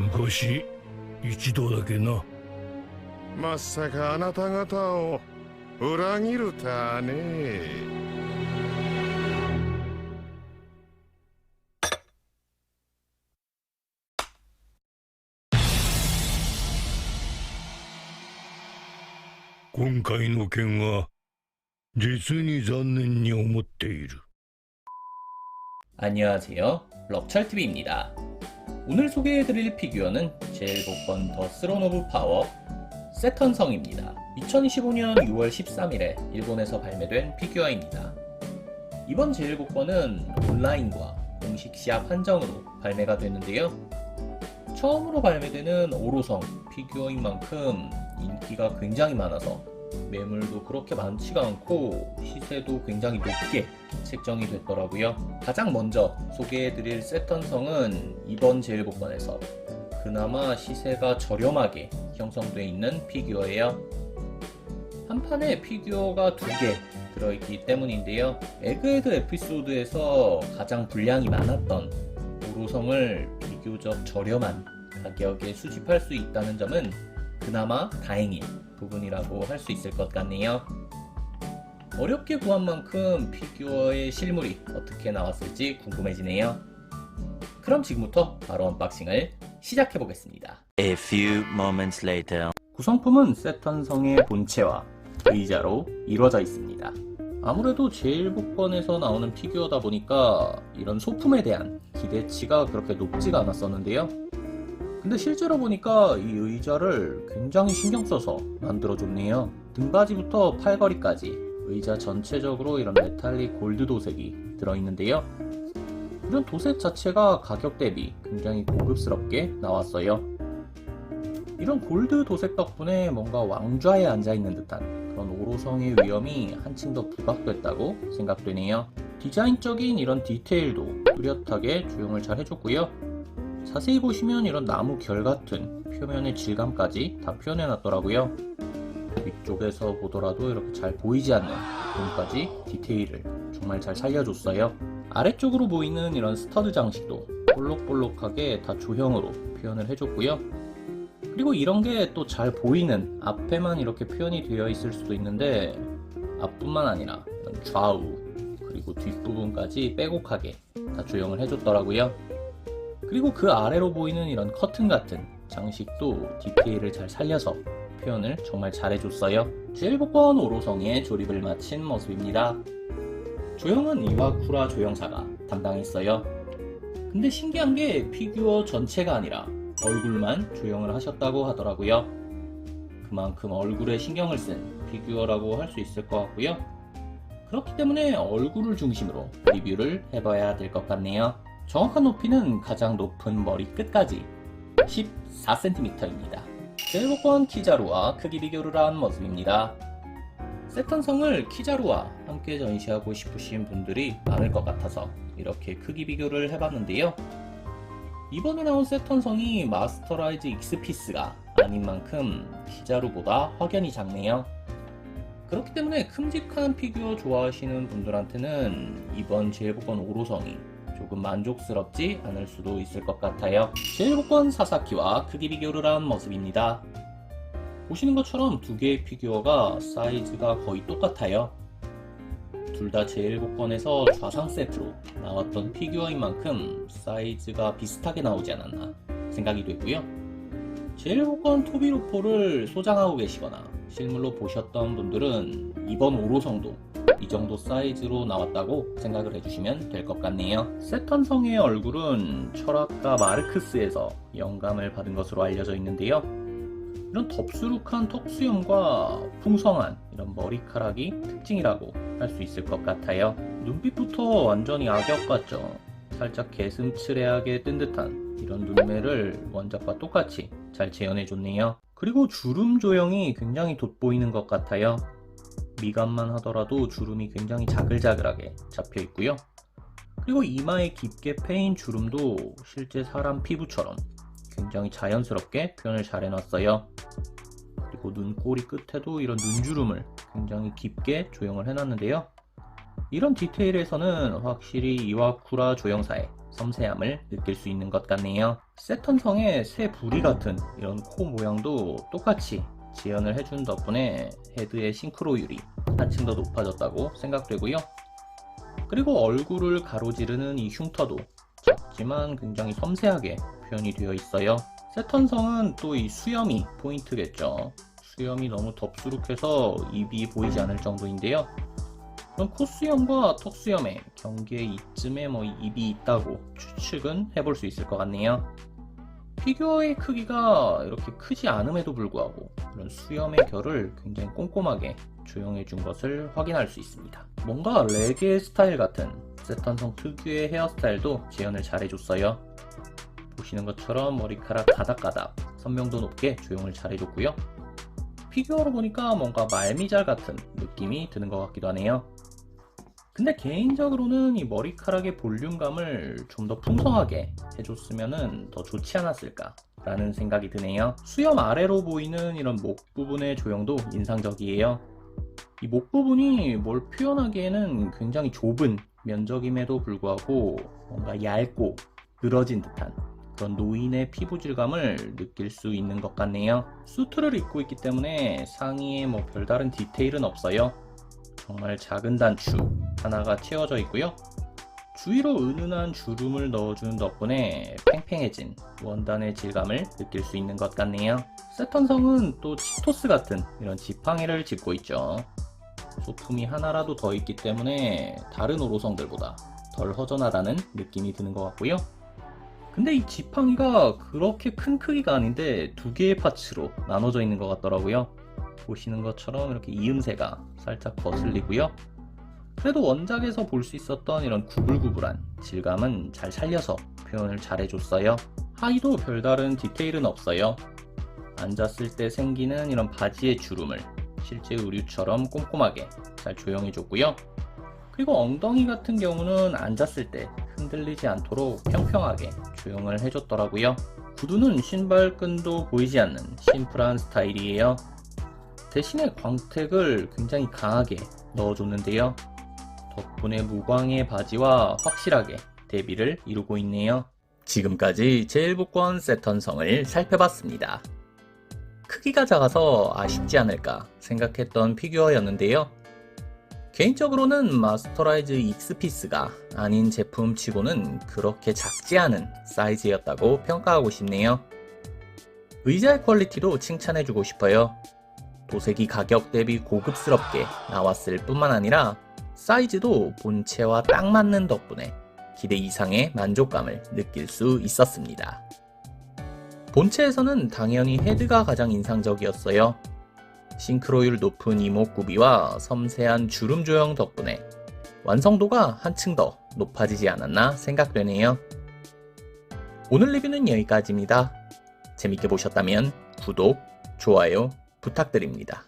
昔一度だけなまさかあなた方を裏切るとはね今回の件は実に残念に思っている 안녕하세요. 럭철TV입니다. 오늘 소개해드릴 피규어는 제일복권 더 스론 오브 파워 세턴성입니다. 2015년 6월 13일에 일본에서 발매된 피규어입니다. 이번 제일복권은 온라인과 공식 시합 한정으로 발매가 됐는데요. 처음으로 발매되는 오로성 피규어인 만큼 인기가 굉장히 많아서 매물도 그렇게 많지가 않고 시세도 굉장히 높게 책정이 됐더라고요. 가장 먼저 소개해드릴 세턴성은 이번 제일복권에서 그나마 시세가 저렴하게 형성되어 있는 피규어예요. 한 판에 피규어가 두 개 들어있기 때문인데요. 에그헤드 에피소드에서 가장 분량이 많았던 오로성을 비교적 저렴한 가격에 수집할 수 있다는 점은 그나마 다행인 부분이라고 할 수 있을 것 같네요. 어렵게 구한 만큼 피규어의 실물이 어떻게 나왔을지 궁금해지네요. 그럼 지금부터 바로 언박싱을 시작해 보겠습니다. A few moments later. 구성품은 세턴성의 본체와 의자로 이루어져 있습니다. 아무래도 제일복권에서 나오는 피규어다 보니까 이런 소품에 대한 기대치가 그렇게 높지가 않았었는데요. 근데 실제로 보니까 이 의자를 굉장히 신경 써서 만들어줬네요. 등받이부터 팔걸이까지 의자 전체적으로 이런 메탈릭 골드 도색이 들어있는데요. 이런 도색 자체가 가격 대비 굉장히 고급스럽게 나왔어요. 이런 골드 도색 덕분에 뭔가 왕좌에 앉아있는 듯한 그런 오로성의 위험이 한층 더 부각됐다고 생각되네요. 디자인적인 이런 디테일도 뚜렷하게 조형을 잘 해줬고요. 자세히 보시면 이런 나무 결 같은 표면의 질감까지 다 표현해 놨더라고요. 위쪽에서 보더라도 이렇게 잘 보이지 않는 부분까지 디테일을 정말 잘 살려줬어요. 아래쪽으로 보이는 이런 스터드 장식도 볼록볼록하게 다 조형으로 표현을 해줬고요. 그리고 이런 게 또 잘 보이는 앞에만 이렇게 표현이 되어 있을 수도 있는데 앞뿐만 아니라 좌우 그리고 뒷부분까지 빼곡하게 다 조형을 해줬더라고요. 그리고 그 아래로 보이는 이런 커튼 같은 장식도 디테일을 잘 살려서 표현을 정말 잘해줬어요. 제일복권 오로성의 조립을 마친 모습입니다. 조형은 이와쿠라 조형사가 담당했어요. 근데 신기한 게 피규어 전체가 아니라 얼굴만 조형을 하셨다고 하더라고요. 그만큼 얼굴에 신경을 쓴 피규어라고 할 수 있을 것 같고요. 그렇기 때문에 얼굴을 중심으로 리뷰를 해봐야 될 것 같네요. 정확한 높이는 가장 높은 머리 끝까지 14cm입니다. 제일복권 키자루와 크기 비교를 한 모습입니다. 세턴성을 키자루와 함께 전시하고 싶으신 분들이 많을 것 같아서 이렇게 크기 비교를 해봤는데요. 이번에 나온 세턴성이 마스터라이즈 익스피스가 아닌 만큼 키자루보다 확연히 작네요. 그렇기 때문에 큼직한 피규어 좋아하시는 분들한테는 이번 제일복권 오로성이 조금 만족스럽지 않을 수도 있을 것 같아요. 제일복권 사사키와 크기 비교를 한 모습입니다. 보시는 것처럼 두 개의 피규어가 사이즈가 거의 똑같아요. 둘 다 제일복권에서 좌상 세트로 나왔던 피규어인 만큼 사이즈가 비슷하게 나오지 않았나 생각이 되고요. 제일복권 토비로포를 소장하고 계시거나 실물로 보셨던 분들은 이번 오로성도 이 정도 사이즈로 나왔다고 생각을 해주시면 될 것 같네요. 세턴성의 얼굴은 철학가 마르크스에서 영감을 받은 것으로 알려져 있는데요. 이런 덥수룩한 턱수염과 풍성한 이런 머리카락이 특징이라고 할 수 있을 것 같아요. 눈빛부터 완전히 악역 같죠. 살짝 개슴츠레하게 뜬 듯한 이런 눈매를 원작과 똑같이 잘 재현해줬네요. 그리고 주름 조형이 굉장히 돋보이는 것 같아요. 미간만 하더라도 주름이 굉장히 자글자글하게 잡혀 있고요. 그리고 이마에 깊게 패인 주름도 실제 사람 피부처럼 굉장히 자연스럽게 표현을 잘 해놨어요. 그리고 눈꼬리 끝에도 이런 눈주름을 굉장히 깊게 조형을 해놨는데요. 이런 디테일에서는 확실히 이와쿠라 조형사의 섬세함을 느낄 수 있는 것 같네요. 세턴성의 새 부리 같은 이런 코 모양도 똑같이 지연을 해준 덕분에 헤드의 싱크로율이 한층 더 높아졌다고 생각되고요. 그리고 얼굴을 가로지르는 이 흉터도 작지만 굉장히 섬세하게 표현이 되어 있어요. 세턴성은 또 이 수염이 포인트겠죠. 수염이 너무 덥수룩해서 입이 보이지 않을 정도인데요. 그럼 콧수염과 턱수염에 경계의 이쯤에 뭐 입이 있다고 추측은 해볼 수 있을 것 같네요. 피규어의 크기가 이렇게 크지 않음에도 불구하고 이런 수염의 결을 굉장히 꼼꼼하게 조형해 준 것을 확인할 수 있습니다. 뭔가 레게 스타일 같은 세턴성 특유의 헤어스타일도 재현을 잘 해줬어요. 보시는 것처럼 머리카락 가닥가닥 선명도 높게 조형을 잘 해줬고요. 피규어로 보니까 뭔가 말미잘 같은 느낌이 드는 것 같기도 하네요. 근데 개인적으로는 이 머리카락의 볼륨감을 좀 더 풍성하게 해줬으면 더 좋지 않았을까 라는 생각이 드네요. 수염 아래로 보이는 이런 목 부분의 조형도 인상적이에요. 이 목 부분이 뭘 표현하기에는 굉장히 좁은 면적임에도 불구하고 뭔가 얇고 늘어진 듯한 그런 노인의 피부 질감을 느낄 수 있는 것 같네요. 수트를 입고 있기 때문에 상의에 뭐 별다른 디테일은 없어요. 정말 작은 단추 하나가 채워져 있고요. 주위로 은은한 주름을 넣어주는 덕분에 팽팽해진 원단의 질감을 느낄 수 있는 것 같네요. 세턴성은 또 치토스 같은 이런 지팡이를 짚고 있죠. 소품이 하나라도 더 있기 때문에 다른 오로성들보다 덜 허전하다는 느낌이 드는 것 같고요. 근데 이 지팡이가 그렇게 큰 크기가 아닌데 두 개의 파츠로 나눠져 있는 것 같더라고요. 보시는 것처럼 이렇게 이음새가 살짝 거슬리고요. 그래도 원작에서 볼 수 있었던 이런 구불구불한 질감은 잘 살려서 표현을 잘 해줬어요. 하의도 별다른 디테일은 없어요. 앉았을 때 생기는 이런 바지의 주름을 실제 의류처럼 꼼꼼하게 잘 조형해줬고요. 그리고 엉덩이 같은 경우는 앉았을 때 흔들리지 않도록 평평하게 조형을 해줬더라고요. 구두는 신발끈도 보이지 않는 심플한 스타일이에요. 대신에 광택을 굉장히 강하게 넣어줬는데요. 덕분에 무광의 바지와 확실하게 대비를 이루고 있네요. 지금까지 제일복권 세턴성을 살펴봤습니다. 크기가 작아서 아쉽지 않을까 생각했던 피규어였는데요. 개인적으로는 마스터라이즈 익스피스가 아닌 제품치고는 그렇게 작지 않은 사이즈였다고 평가하고 싶네요. 의자의 퀄리티도 칭찬해주고 싶어요. 도색이 가격 대비 고급스럽게 나왔을 뿐만 아니라 사이즈도 본체와 딱 맞는 덕분에 기대 이상의 만족감을 느낄 수 있었습니다. 본체에서는 당연히 헤드가 가장 인상적이었어요. 싱크로율 높은 이목구비와 섬세한 주름 조형 덕분에 완성도가 한층 더 높아지지 않았나 생각되네요. 오늘 리뷰는 여기까지입니다. 재밌게 보셨다면 구독, 좋아요 부탁드립니다.